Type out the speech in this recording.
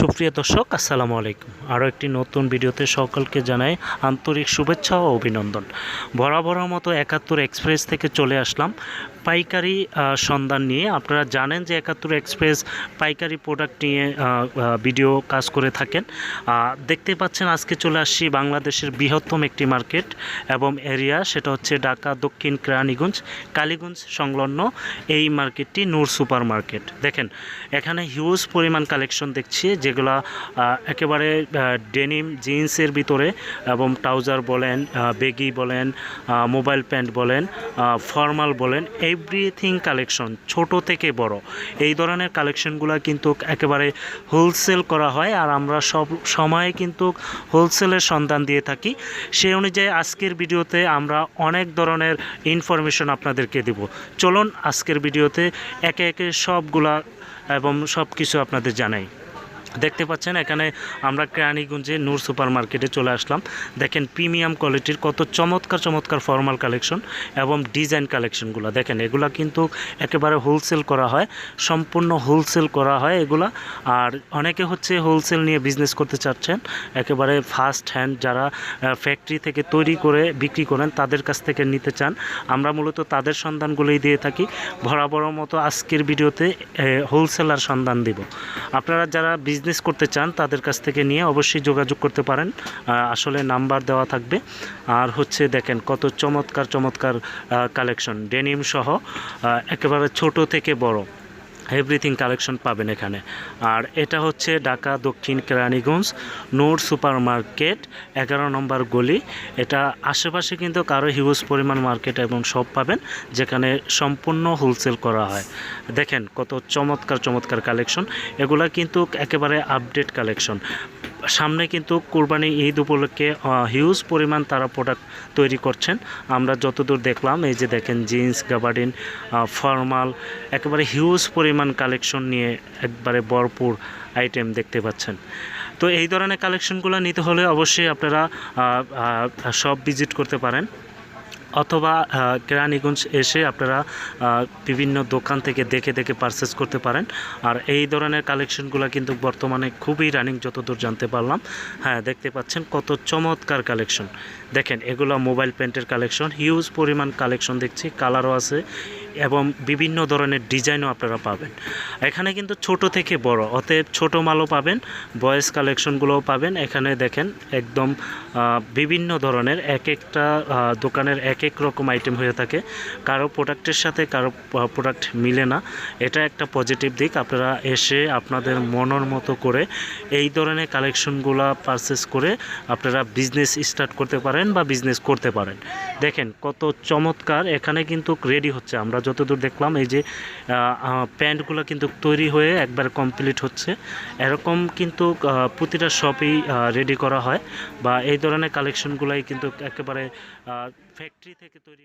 সুপ্রিয় দর্শক, আসসালামু আলাইকুম। আরও একটি নতুন ভিডিওতে সকলকে জানাই আন্তরিক শুভেচ্ছা ও অভিনন্দন। বরাবরের মতো একাত্তর এক্সপ্রেস থেকে চলে আসলাম পাইকারি সন্ধান নিয়ে। আপনারা জানেন যে একাত্তর এক্সপ্রেস পাইকারি প্রোডাক্ট নিয়ে ভিডিও কাজ করে থাকেন। দেখতে পাচ্ছেন আজকে চলে আসছি বাংলাদেশের বৃহত্তম একটি মার্কেট এবং এরিয়া, সেটা হচ্ছে ঢাকা, দক্ষিণ কেরানীগঞ্জ, কালীগঞ্জ সংলগ্ন এই মার্কেটটি নূর সুপার মার্কেট দেখেন, এখানে হিউজ পরিমাণ কালেকশন দেখছি যেগুলা একেবারে ডেনিম জিন্সের ভিতরে এবং ট্রাউজার বলেন বেগি বলেন মোবাইল প্যান্ট বলেন ফর্মাল বলেন, এভরিথিং কালেকশন, ছোট থেকে বড়। এই ধরনের কালেকশনগুলো কিন্তু একেবারে হোলসেল করা হয় আর আমরা সব সময় কিন্তু হোলসেলের সন্ধান দিয়ে থাকি। সেই অনুযায়ী আজকের ভিডিওতে আমরা অনেক ধরনের ইনফরমেশন আপনাদেরকে দেব। চলুন আজকের ভিডিওতে একে একে সবগুলা এবং সব কিছু আপনাদের জানাই। দেখতে পাচ্ছেন, এখানে আমরা কেরানীগঞ্জে নূর সুপার মার্কেটে চলে আসলাম। দেখেন, প্রিমিয়াম কোয়ালিটির কত চমৎকার চমৎকার ফর্মাল কালেকশন এবং ডিজাইন কালেকশনগুলো দেখেন, এগুলা কিন্তু একেবারে হোলসেল করা হয়, সম্পূর্ণ হোলসেল করা হয় এগুলা। আর অনেকে হচ্ছে হোলসেল নিয়ে বিজনেস করতে চাচ্ছেন, একেবারে ফার্স্ট হ্যান্ড যারা ফ্যাক্টরি থেকে তৈরি করে বিক্রি করেন, তাদের কাছ থেকে নিতে চান। আমরা মূলত তাদের সন্ধানগুলোই দিয়ে থাকি। বরাবর মতো আজকের ভিডিওতে হোলসেলার সন্ধান দিব। আপনারা যারা বিজনেস করতে চান, তাদের কাছ থেকে নিয়ে অবশ্যই যোগাযোগ করতে পারেন। আসলে নাম্বার দেওয়া থাকবে। আর হচ্ছে দেখেন, কত চমৎকার চমৎকার কালেকশন ডেনিম সহ একেবারে ছোট থেকে বড়। এভরিথিং কালেকশন পাবেন এখানে। আর এটা হচ্ছে ঢাকা দক্ষিণ কেরানীগঞ্জ নূর সুপার মার্কেট এগারো নম্বর গলি। এটা আশেপাশে কিন্তু কারও হিউজ পরিমাণ মার্কেট এবং সব পাবেন, যেখানে সম্পূর্ণ হোলসেল করা হয়। দেখেন কত চমৎকার চমৎকার কালেকশন এগুলা কিন্তু একেবারে আপডেট কালেকশন সামনে কিন্তু কোরবানি ঈদ উপলক্ষে হিউজ পরিমাণ তারা প্রোডাক্ট তৈরি করছেন। আমরা যতদূর দেখলাম, এই যে দেখেন জিন্স গাবার্ডিন ফর্মাল একেবারে হিউজ পরিমাণ কালেকশন নিয়ে একবারে ভরপুর আইটেম দেখতে পাচ্ছেন। তো এই ধরনের কালেকশনগুলো নিতে হলে অবশ্যই আপনারা সব ভিজিট করতে পারেন। অথবা কেরানীগঞ্জ এসে আপনারা বিভিন্ন দোকান থেকে দেখে দেখে পারচেস করতে পারেন। আর এই ধরনের কালেকশনগুলো কিন্তু বর্তমানে খুবই রানিং যতদূর জানতে পারলাম। হ্যাঁ দেখতে পাচ্ছেন কত চমৎকার কালেকশন দেখেন, এগুলো মোবাইল প্যান্টের কালেকশন হিউজ পরিমাণ কালেকশন দেখছি কালারও আছে। এবং বিভিন্ন ধরনের ডিজাইনও আপনারা পাবেন। এখানে কিন্তু ছোট থেকে বড়, অতএব ছোট মালও পাবেন বয়েস কালেকশনগুলোও পাবেন। এখানে দেখেন একদম বিভিন্ন ধরনের এক একটা দোকানের এক এক রকম আইটেম হয়ে থাকে। কারও প্রোডাক্টের সাথে কারও প্রোডাক্ট মিলে না। এটা একটা পজিটিভ দিক। আপনারা এসে আপনাদের মনের মতো করে এই ধরনের কালেকশনগুলো পারচেস করে আপনারা বিজনেস স্টার্ট করতে পারেন বা বিজনেস করতে পারেন। দেখেন, কত চমৎকার। এখানে কিন্তু রেডি হচ্ছে। আমরা যতদূর দেখলাম, এই যে প্যান্টগুলো কিন্তু তৈরি হয়ে একবার কমপ্লিট হচ্ছে। এরকম কিন্তু প্রতিটা শপেই রেডি করা হয়। বা এই ধরনের কালেকশনগুলাই কিন্তু একেবারে ফ্যাক্টরি থেকে তৈরি